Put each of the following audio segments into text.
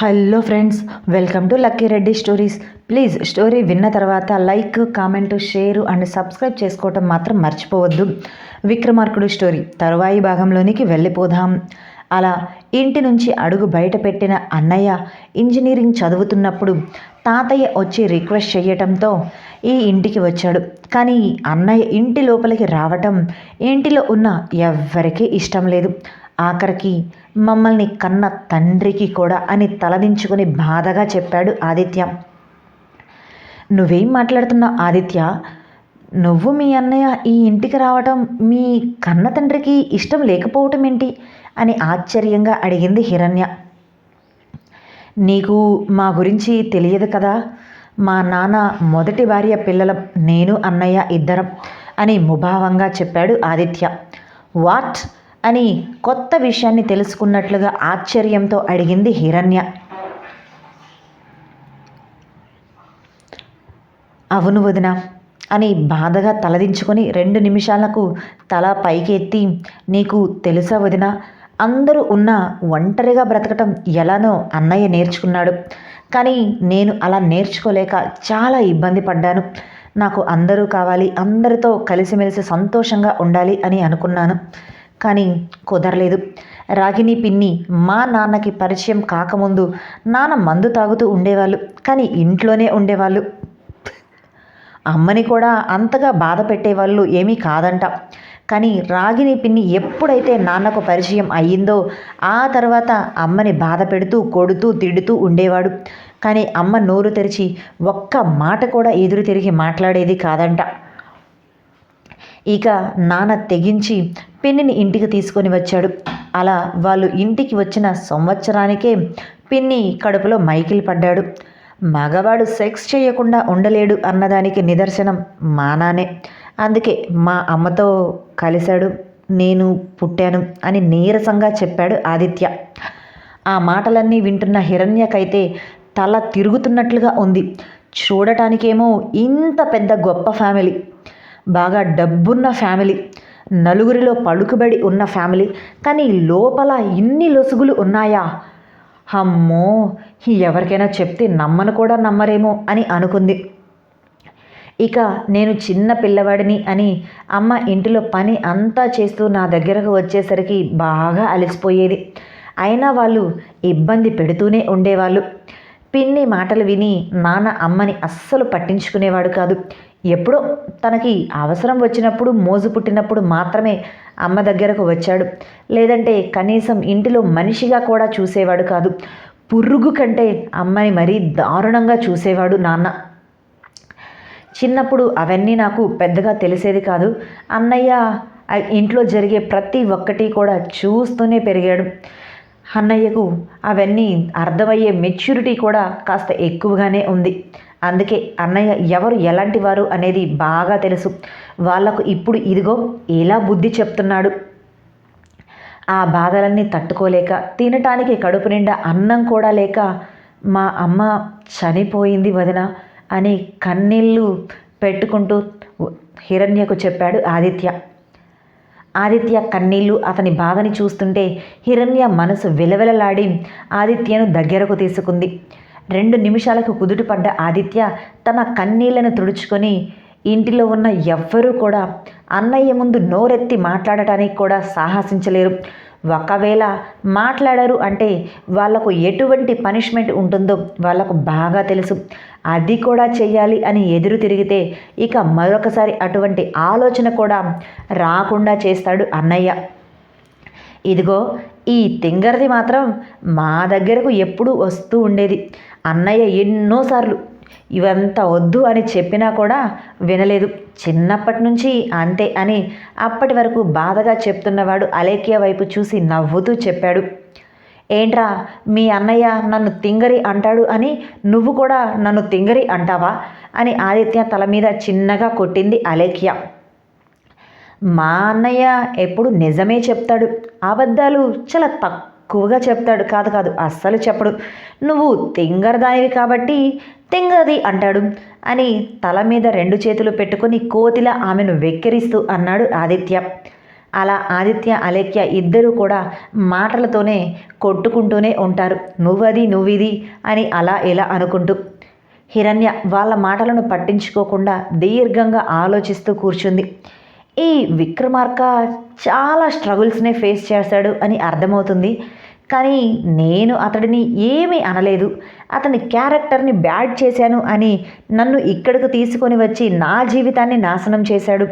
Hello friends welcome to Lucky Reddy stories please story విన్న తర్వాత like comment share and subscribe చేసుకోవటం మాత్రం మర్చిపోవద్దు. విక్రమార్కుడు స్టోరీ తరువాయి భాగంలోనికి వెళ్ళిపోదాం. అలా ఇంటి నుంచి అడుగు బయట పెట్టిన అన్నయ్య ఇంజనీరింగ్ చదువుతున్నప్పుడు తాతయ్య వచ్చి రిక్వెస్ట్ చేయటంతో ఈ ఇంటికి వచ్చాడు. కానీ అన్నయ్య ఇంటి లోపలికి రావటం ఇంటిలో ఉన్న ఎవ్వరికీ ఇష్టం లేదు. ఆఖరికి మమ్మల్ని కన్న తండ్రికి కూడా అని తలదించుకుని బాధగా చెప్పాడు ఆదిత్య. నువ్వేం మాట్లాడుతున్నావు ఆదిత్య? నువ్వు మీ అన్నయ్య ఈ ఇంటికి రావటం మీ కన్న తండ్రికి ఇష్టం లేకపోవటం ఏంటి? అని ఆశ్చర్యంగా అడిగింది హిరణ్య. నీకు మా గురించి తెలియదు కదా? మా నాన్న మొదటి భార్య పిల్లల నేను అన్నయ్య ఇద్దరం అని ముభావంగా చెప్పాడు ఆదిత్య. వాట్? అని కొత్త విషయాన్ని తెలుసుకున్నట్లుగా ఆశ్చర్యంతో అడిగింది హిరణ్య. అవును వదిన అని బాధగా తలదించుకొని రెండు నిమిషాలకు తల పైకి ఎత్తి నీకు తెలుసా వదిన అందరూ ఉన్న ఒంటరిగా బ్రతకటం ఎలానో అన్నయ్య నేర్చుకున్నాడు. కానీ నేను అలా నేర్చుకోలేక చాలా ఇబ్బంది పడ్డాను. నాకు అందరూ కావాలి అందరితో కలిసిమెలిసి సంతోషంగా ఉండాలి అని అనుకున్నాను. కానీ కుదరలేదు. రాగిని పిన్ని మా నాన్నకి పరిచయం కాకముందు నాన్న మందు తాగుతూ ఉండేవాళ్ళు కానీ ఇంట్లోనే ఉండేవాళ్ళు. అమ్మని కూడా అంతగా బాధ పెట్టేవాళ్ళు ఏమీ కాదంట. కానీ రాగిని పిన్ని ఎప్పుడైతే నాన్నకు పరిచయం అయ్యిందో ఆ తర్వాత అమ్మని బాధ పెడుతూ కొడుతూ తిడుతూ ఉండేవాడు. కానీ అమ్మ నోరు తెరిచి ఒక్క మాట కూడా ఎదురు తిరిగి మాట్లాడేది కాదంట. ఇక నాన్న తెగించి పిన్నిని ఇంటికి తీసుకొని వచ్చాడు. అలా వాళ్ళు ఇంటికి వచ్చిన సంవత్సరానికే పిన్ని కడుపులో మైకిల్ పడ్డాడు. మగవాడు సెక్స్ చేయకుండా ఉండలేడు అన్నదానికి నిదర్శనం మా నానే అందుకే మా అమ్మతో కలిశాడు. నేను పుట్టాను అని నీరసంగా చెప్పాడు ఆదిత్య. ఆ మాటలన్నీ వింటున్న హిరణ్యకైతే తల తిరుగుతున్నట్లుగా ఉంది. చూడటానికేమో ఇంత పెద్ద గొప్ప ఫ్యామిలీ. బాగా డబ్బున్న ఫ్యామిలీ నలుగురిలో పలుకుబడి ఉన్న ఫ్యామిలీ కానీ లోపల ఇన్ని లొసుగులు ఉన్నాయా? అమ్మో ఎవరికైనా చెప్తే నమ్మను కూడా నమ్మరేమో అని అనుకుంది. ఇక నేను చిన్న పిల్లవాడిని అని అమ్మ ఇంటిలో పని అంతా చేస్తూ నా దగ్గరకు వచ్చేసరికి బాగా అలసిపోయేది. అయినా వాళ్ళు ఇబ్బంది పెడుతూనే ఉండేవాళ్ళు. పిన్ని మాటలు విని నాన్న అమ్మని అస్సలు పట్టించుకునేవాడు కాదు. ఎప్పుడో తనకి అవసరం వచ్చినప్పుడు మోజు పుట్టినప్పుడు మాత్రమే అమ్మ దగ్గరకు వచ్చాడు. లేదంటే కనీసం ఇంటిలో మనిషిగా కూడా చూసేవాడు కాదు. పురుగు కంటే అమ్మని మరీ దారుణంగా చూసేవాడు నాన్న. చిన్నప్పుడు అవన్నీ నాకు పెద్దగా తెలిసేది కాదు. అన్నయ్య ఇంట్లో జరిగే ప్రతి ఒక్కటి కూడా చూస్తూనే పెరిగాడు. అన్నయ్యకు అవన్నీ అర్థమయ్యే మెచ్యూరిటీ కూడా కాస్త ఎక్కువగానే ఉంది. అందుకే అన్నయ్య ఎవరు ఎలాంటి వారు అనేది బాగా తెలుసు. వాళ్ళకు ఇప్పుడు ఇదిగో ఎలా బుద్ధి చెప్తున్నాడు. ఆ బాధలన్నీ తట్టుకోలేక తినటానికి కడుపు నిండా అన్నం కూడా లేక మా అమ్మ చనిపోయింది వదిన అని కన్నీళ్ళు పెట్టుకుంటూ హిరణ్యకు చెప్పాడు ఆదిత్య. ఆదిత్య కన్నీళ్ళు అతని బాధని చూస్తుంటే హిరణ్య మనసు విలవిలలాడి ఆదిత్యను దగ్గరకు తీసుకుంది. రెండు నిమిషాలకు కుదుటపడ్డ ఆదిత్య తన కన్నీళ్ళను తుడుచుకొని ఇంటిలో ఉన్న ఎవ్వరూ కూడా అన్నయ్య ముందు నోరెత్తి మాట్లాడటానికి కూడా సాహసించలేరు. ఒకవేళ మాట్లాడరు అంటే వాళ్ళకు ఎటువంటి పనిష్మెంట్ ఉంటుందో వాళ్ళకు బాగా తెలుసు. అది కూడా చేయాలి అని ఎదురు తిరిగితే ఇక మరొకసారి అటువంటి ఆలోచన కూడా రాకుండా చేస్తాడు అన్నయ్య. ఇదిగో ఈ తింగరది మాత్రం మా దగ్గరకు ఎప్పుడూ వస్తూ ఉండేది. అన్నయ్య ఎన్నోసార్లు ఇవంతా వద్దు అని చెప్పినా కూడా వినలేదు. చిన్నప్పటి నుంచి అంతే అని అప్పటి వరకు బాధగా చెప్తున్నవాడు అలేఖ్య వైపు చూసి నవ్వుతూ చెప్పాడు. ఏంట్రా మీ అన్నయ్య నన్ను తింగరి అంటాడు అని నువ్వు కూడా నన్ను తింగరి అంటావా? అని ఆదిత్య తల మీద చిన్నగా కొట్టింది అలేఖ్య. మా అన్నయ్య ఎప్పుడు నిజమే చెప్తాడు. అబద్ధాలు చాలా తక్కువగా చెప్తాడు. కాదు కాదు అస్సలు చెప్పడు. నువ్వు తింగరదానివి కాబట్టి తింగది అంటాడు అని తల మీద రెండు చేతులు పెట్టుకుని కోతిలా ఆమెను వెక్కిరిస్తూ అన్నాడు ఆదిత్య. అలా ఆదిత్య అలేఖ్య ఇద్దరూ కూడా మాటలతోనే కొట్టుకుంటూనే ఉంటారు. నువ్వది నువ్విది అని అలా ఇలా అనుకుంటూ హిరణ్య వాళ్ళ మాటలను పట్టించుకోకుండా దీర్ఘంగా ఆలోచిస్తూ కూర్చుంది. ఈ విక్రమార్క చాలా స్ట్రగుల్స్నే ఫేస్ చేశాడు అని అర్థమవుతుంది. కానీ నేను అతడిని ఏమీ అనలేదు. అతని క్యారెక్టర్ని బ్యాడ్ చేశాను అని నన్ను ఇక్కడికి తీసుకొని వచ్చి నా జీవితాన్ని నాశనం చేశాడు.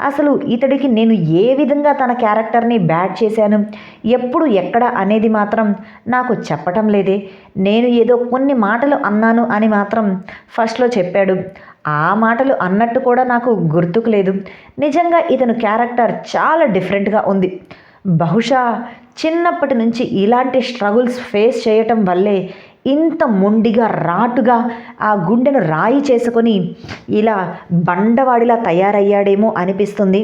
అసలు ఇతడికి నేను ఏ విధంగా తన క్యారెక్టర్ని బ్యాడ్ చేశాను? ఎప్పుడు ఎక్కడ అనేది మాత్రం నాకు చెప్పటం లేదే. నేను ఏదో కొన్ని మాటలు అన్నాను అని మాత్రం ఫస్ట్లో చెప్పాడు. ఆ మాటలు అన్నట్టు కూడా నాకు గుర్తుకు లేదు. నిజంగా ఇతను క్యారెక్టర్ చాలా డిఫరెంట్గా ఉంది. బహుశా చిన్నప్పటి నుంచి ఇలాంటి స్ట్రగుల్స్ ఫేస్ చేయటం వల్లే ఇంత మొండిగా రాటుగా ఆ గుండెను రాయి చేసుకొని ఇలా బండవాడిలా తయారయ్యాడేమో అనిపిస్తుంది.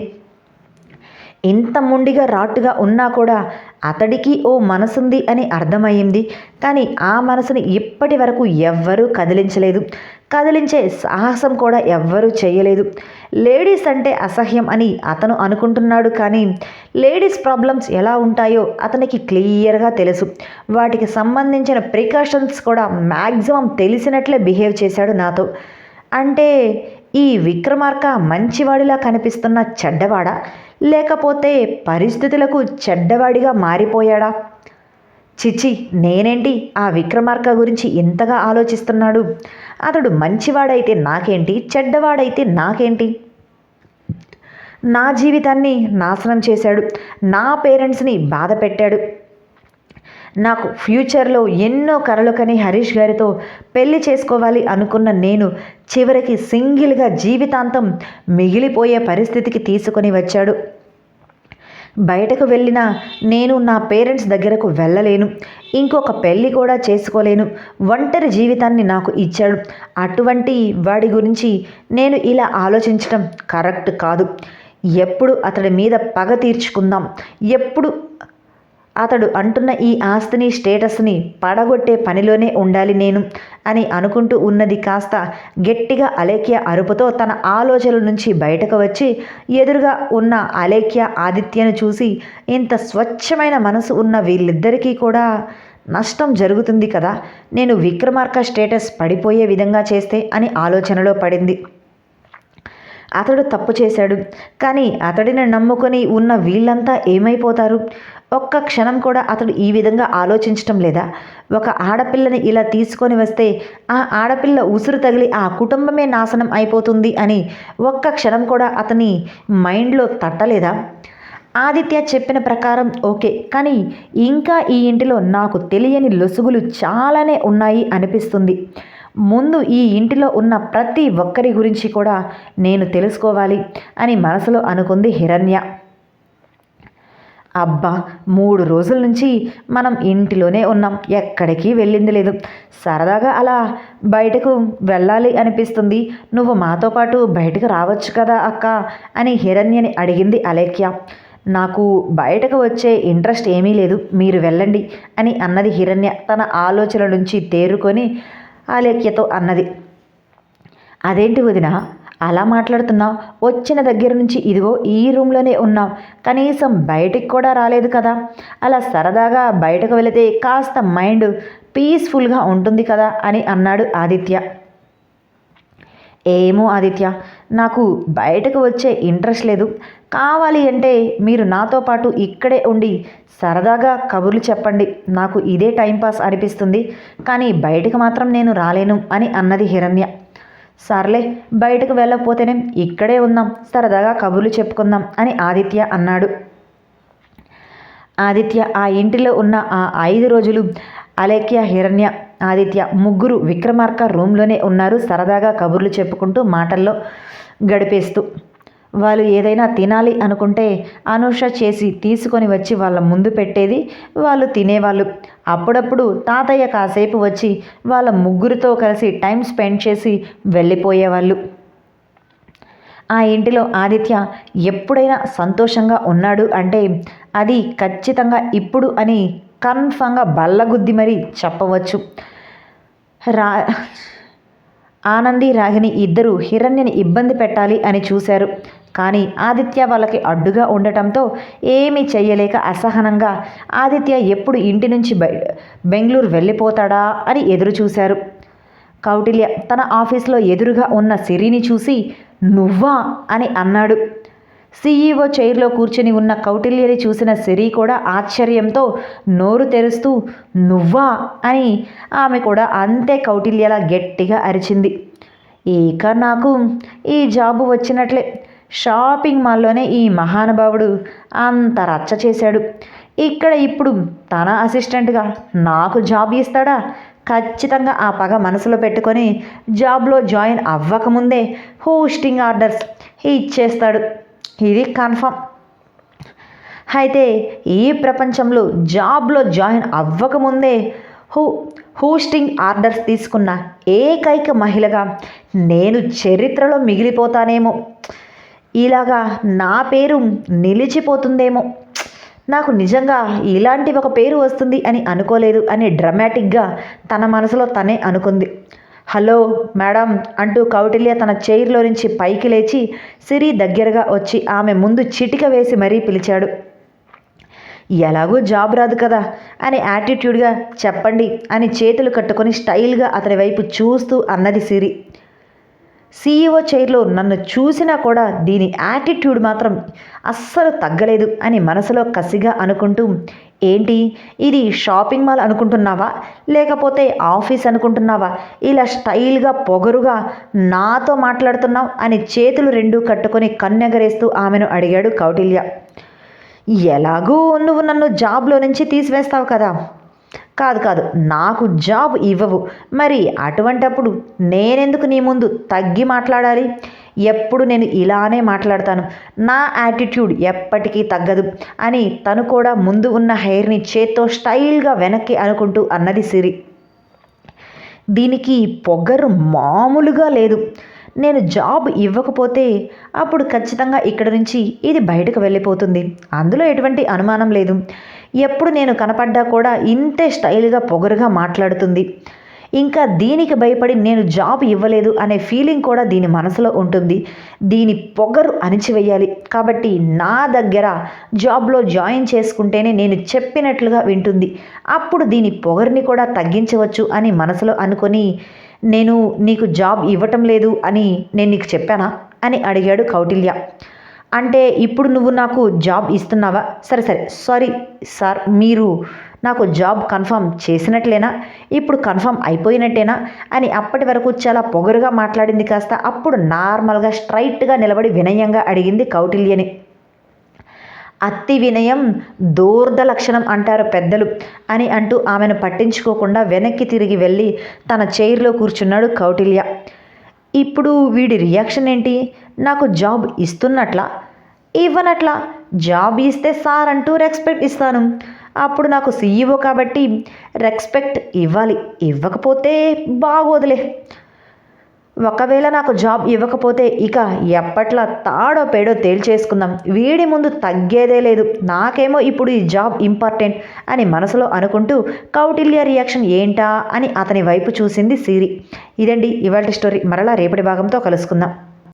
ఇంత మొండిగా రాటుగా ఉన్నా కూడా అతడికి ఓ మనసుంది అని అర్థమయ్యింది. కానీ ఆ మనసుని ఇప్పటి వరకు ఎవ్వరూ కదిలించలేదు. కదిలించే సాహసం కూడా ఎవ్వరూ చేయలేదు. లేడీస్ అంటే అసహ్యం అని అతను అనుకుంటున్నాడు కానీ లేడీస్ ప్రాబ్లమ్స్ ఎలా ఉంటాయో అతనికి క్లియర్గా తెలుసు. వాటికి సంబంధించిన ప్రికాషన్స్ కూడా మ్యాక్సిమం తెలిసినట్లే బిహేవ్ చేశాడు నాతో. అంటే ఈ విక్రమార్క మంచివాడిలా కనిపిస్తున్న చెడ్డవాడా? లేకపోతే పరిస్థితులకు చెడ్డవాడిగా మారిపోయాడా? చిచి నేనేంటి ఆ విక్రమార్క గురించి ఇంతగా ఆలోచిస్తున్నాడు? అతడు మంచివాడైతే నాకేంటి? చెడ్డవాడైతే నాకేంటి? నా జీవితాన్ని నాశనం చేశాడు. నా పేరెంట్స్ని బాధ పెట్టాడు నాకు ఫ్యూచర్లో ఎన్నో కలలు కని హరీష్ గారితో పెళ్ళి చేసుకోవాలి అనుకున్న నేను చివరికి సింగిల్గా జీవితాంతం మిగిలిపోయే పరిస్థితికి తీసుకొని వచ్చాడు. బయటకు వెళ్ళిన నేను నా పేరెంట్స్ దగ్గరకు వెళ్ళలేను. ఇంకొక పెళ్ళి కూడా చేసుకోలేను. ఒంటరి జీవితాన్ని నాకు ఇచ్చాడు. అటువంటి వాడి గురించి నేను ఇలా ఆలోచించడం కరెక్ట్ కాదు. ఎప్పుడు అతడి మీద పగ తీర్చుకుందాం. ఎప్పుడు అతడు అంటున్న ఈ ఆస్తిని స్టేటస్ని పడగొట్టే పనిలోనే ఉండాలి నేను అని అనుకుంటూ ఉన్నది కాస్త గట్టిగా అలేఖ్య అరుపుతో తన ఆలోచనల నుంచి బయటకు వచ్చి ఎదురుగా ఉన్న అలేఖ్య ఆదిత్యను చూసి ఇంత స్వచ్ఛమైన మనసు ఉన్న వీళ్ళిద్దరికీ కూడా నష్టం జరుగుతుంది కదా నేను విక్రమార్క స్టేటస్ పడిపోయే విధంగా చేస్తే అని ఆలోచనలో పడింది. అతడు తప్పు చేశాడు. కానీ అతడిని నమ్ముకొని ఉన్న వీళ్ళంతా ఏమైపోతారు? ఒక్క క్షణం కూడా అతడు ఈ విధంగా ఆలోచించటం లేదా? ఒక ఆడపిల్లని ఇలా తీసుకొని వస్తే ఆ ఆడపిల్ల ఉసురు తగిలి ఆ కుటుంబమే నాశనం అయిపోతుంది అని ఒక్క క్షణం కూడా అతని మైండ్లో తట్టలేదా? ఆదిత్య చెప్పిన ప్రకారం ఓకే. కానీ ఇంకా ఈ ఇంటిలో నాకు తెలియని లొసుగులు చాలానే ఉన్నాయి అనిపిస్తుంది. ముందు ఈ ఇంటిలో ఉన్న ప్రతి ఒక్కరి గురించి కూడా నేను తెలుసుకోవాలి అని మనసులో అనుకుంది హిరణ్య. అబ్బా మూడు రోజుల నుంచి మనం ఇంటిలోనే ఉన్నాం. ఎక్కడికి వెళ్ళింది లేదు. సరదాగా అలా బయటకు వెళ్ళాలి అనిపిస్తుంది. నువ్వు మాతో పాటు బయటకు రావచ్చు కదా అక్క అని హిరణ్యని అడిగింది అలేఖ్య. నాకు బయటకు వచ్చే ఇంట్రెస్ట్ ఏమీ లేదు. మీరు వెళ్ళండి అని అన్నది హిరణ్య తన ఆలోచన నుంచి తేరుకొని ఆలేఖ్యతో అన్నది. అదేంటి వదిన? అలా మాట్లాడుతున్నావు? వచ్చిన దగ్గర నుంచి ఇదిగో ఈ రూమ్లోనే ఉన్నావు. కనీసం బయటికి కూడా రాలేదు కదా. అలా సరదాగా బయటకు వెళితే కాస్త మైండ్ పీస్ఫుల్గా ఉంటుంది కదా అని అన్నాడు ఆదిత్య. ఏమో ఆదిత్య నాకు బయటకు వచ్చే ఇంట్రెస్ట్ లేదు. కావాలి అంటే మీరు నాతో పాటు ఇక్కడే ఉండి సరదాగా కబుర్లు చెప్పండి. నాకు ఇదే టైంపాస్ అనిపిస్తుంది. కానీ బయటకు మాత్రం నేను రాలేను అని అన్నది హిరణ్య. సర్లే బయటకు వెళ్ళకపోతేనే ఇక్కడే ఉందాం సరదాగా కబుర్లు చెప్పుకుందాం అని ఆదిత్య అన్నాడు. ఆదిత్య ఆ ఇంటిలో ఉన్న ఆ ఐదు రోజులు అలేఖ్య హిరణ్య ఆదిత్య ముగ్గురు విక్రమార్క రూమ్లోనే ఉన్నారు. సరదాగా కబుర్లు చెప్పుకుంటూ మాటల్లో గడిపేస్తూ. వాళ్ళు ఏదైనా తినాలి అనుకుంటే అనూష చేసి తీసుకొని వచ్చి వాళ్ళ ముందు పెట్టేది వాళ్ళు తినేవాళ్ళు. అప్పుడప్పుడు తాతయ్య కాసేపు వచ్చి వాళ్ళ ముగ్గురితో కలిసి టైం స్పెండ్ చేసి వెళ్ళిపోయేవాళ్ళు. ఆ ఇంటిలో ఆదిత్య ఎప్పుడైనా సంతోషంగా ఉన్నాడు అంటే అది ఖచ్చితంగా ఇప్పుడు అని కన్ఫామ్గా బల్లగుద్ది మరీ చెప్పవచ్చు. రా ఆనంది రాగిని ఇద్దరు హిరణ్యని ఇబ్బంది పెట్టాలి అని చూశారు. కానీ ఆదిత్య వాళ్ళకి అడ్డుగా ఉండటంతో ఏమీ చెయ్యలేక అసహనంగా ఆదిత్య ఎప్పుడు ఇంటి నుంచి బయ బెంగళూరు వెళ్ళిపోతాడా అని ఎదురు చూశారు కౌటిల్య తన ఆఫీస్లో ఎదురుగా ఉన్న సిరిని చూసి నువ్వా? అని అన్నాడు. సీఈఓ చైర్లో కూర్చుని ఉన్న కౌటిల్యని చూసిన సిరి కూడా ఆశ్చర్యంతో నోరు తెరుస్తూ నువ్వా? అని ఆమె కూడా అంతే కౌటిల్యలా గట్టిగా అరిచింది. ఇక నాకు ఈ జాబు వచ్చినట్లే. షాపింగ్ మాల్లోనే ఈ మహానుభావుడు అంత రచ్చ చేశాడు. ఇక్కడ ఇప్పుడు తన అసిస్టెంట్గా నాకు జాబ్ ఇస్తాడా? ఖచ్చితంగా ఆ పగ మనసులో పెట్టుకొని జాబ్లో జాయిన్ అవ్వకముందే హోస్టింగ్ ఆర్డర్స్ ఇచ్చేస్తాడు. ఇది కన్ఫర్మ్. అయితే ఈ ప్రపంచంలో జాబ్లో జాయిన్ అవ్వకముందే హూ హూస్టింగ్ ఆర్డర్స్ తీసుకున్న ఏకైక మహిళగా నేను చరిత్రలో మిగిలిపోతానేమో. ఇలాగా నా పేరు నిలిచిపోతుందేమో. నాకు నిజంగా ఇలాంటి ఒక పేరు వస్తుంది అని అనుకోలేదు అని డ్రమాటిక్గా తన మనసులో తనే అనుకుంది. హలో మేడం అంటూ కౌటిల్య తన చైర్లో నుంచి పైకి లేచి సిరి దగ్గరగా వచ్చి ఆమె ముందు చిటిక వేసి మరీ పిలిచాడు. ఎలాగో జాబ్ రాదు కదా అని యాటిట్యూడ్గా చెప్పండి అని చేతులు కట్టుకొని స్టైల్గా అతని వైపు చూస్తూ అన్నది సిరి. సీఈఓ చైర్లో నన్ను చూసినా కూడా దీని యాటిట్యూడ్ మాత్రం అస్సలు తగ్గలేదు అని మనసులో కసిగా అనుకుంటూ ఏంటి? ఇది షాపింగ్ మాల్ అనుకుంటున్నావా? లేకపోతే ఆఫీస్ అనుకుంటున్నావా? ఇలా స్టైల్గా పొగరుగా నాతో మాట్లాడుతున్నావు అని చేతులు రెండు కట్టుకొని కన్నెగరేస్తూ ఆమెను అడిగాడు కౌటిల్య. ఎలాగూ నువ్వు నన్ను జాబ్లో నుంచి తీసివేస్తావు కదా? కాదు కాదు నాకు జాబ్ ఇవ్వవు. మరి అటువంటప్పుడు నేనెందుకు నీ ముందు తగ్గి మాట్లాడాలి? ఎప్పుడు నేను ఇలానే మాట్లాడతాను. నా యాటిట్యూడ్ ఎప్పటికీ తగ్గదు అని తను కూడా ముందు ఉన్న హెయిర్ని చేత్తో స్టైల్గా వెనక్కి అనుకుంటూ అన్నది సిరి. దీనికి పొగరు మామూలుగా లేదు. నేను జాబ్ ఇవ్వకపోతే అప్పుడు ఖచ్చితంగా ఇక్కడ నుంచి ఇది బయటకు వెళ్ళిపోతుంది. అందులో ఎటువంటి అనుమానం లేదు. ఎప్పుడు నేను కనపడ్డా కూడా ఇంతే స్టైల్గా పొగరుగా మాట్లాడుతుంది. ఇంకా దీనికి భయపడి నేను జాబ్ ఇవ్వలేదు అనే ఫీలింగ్ కూడా దీని మనసులో ఉంటుంది. దీని పొగరు అణిచివేయాలి. కాబట్టి నా దగ్గర జాబ్లో జాయిన్ చేసుకుంటేనే నేను చెప్పినట్లుగా వింటుంది. అప్పుడు దీని పొగరుని కూడా తగ్గించవచ్చు అని మనసులో అనుకొని నేను నీకు జాబ్ ఇవ్వటం లేదు అని నేను నీకు చెప్పానా? అని అడిగాడు కౌటిల్య. అంటే ఇప్పుడు నువ్వు నాకు జాబ్ ఇస్తున్నావా? సరే సరే. సారీ సార్ మీరు నాకు జాబ్ కన్ఫర్మ్ చేసినట్లేనా? ఇప్పుడు కన్ఫర్మ్ అయిపోయినట్టేనా? అని అప్పటి వరకు చాలా పొగరుగా మాట్లాడింది కాస్త అప్పుడు నార్మల్గా స్ట్రైట్గా నిలబడి వినయంగా అడిగింది కౌటిల్యని. అతి వినయం దూర్ద లక్షణం అంటారు పెద్దలు అని అంటూ ఆమెను పట్టించుకోకుండా వెనక్కి తిరిగి వెళ్ళి తన చైర్లో కూర్చున్నాడు కౌటిల్య. ఇప్పుడు వీడి రియాక్షన్ ఏంటి? నాకు జాబ్ ఇస్తున్నట్లా? ఇవ్వనట్లా? జాబ్ ఇస్తే సార్ అంటూ రెస్పెక్ట్ ఇస్తాను. అప్పుడు నాకు సీఈఓ కాబట్టి రెస్పెక్ట్ ఇవ్వాలి. ఇవ్వకపోతే బాగోదులే. ఒకవేళ నాకు జాబ్ ఇవ్వకపోతే ఇక ఎప్పట్లా తాడో పేడో తేల్చేసుకుందాం. వీడి ముందు తగ్గేదే లేదు. నాకేమో ఇప్పుడు ఈ జాబ్ ఇంపార్టెంట్ అని మనసులో అనుకుంటూ కౌటిల్య రియాక్షన్ ఏంటా అని అతని వైపు చూసింది సిరి ఇదండి ఇవాళ స్టోరీ మరలా రేపటి భాగంతో కలుసుకుందాం.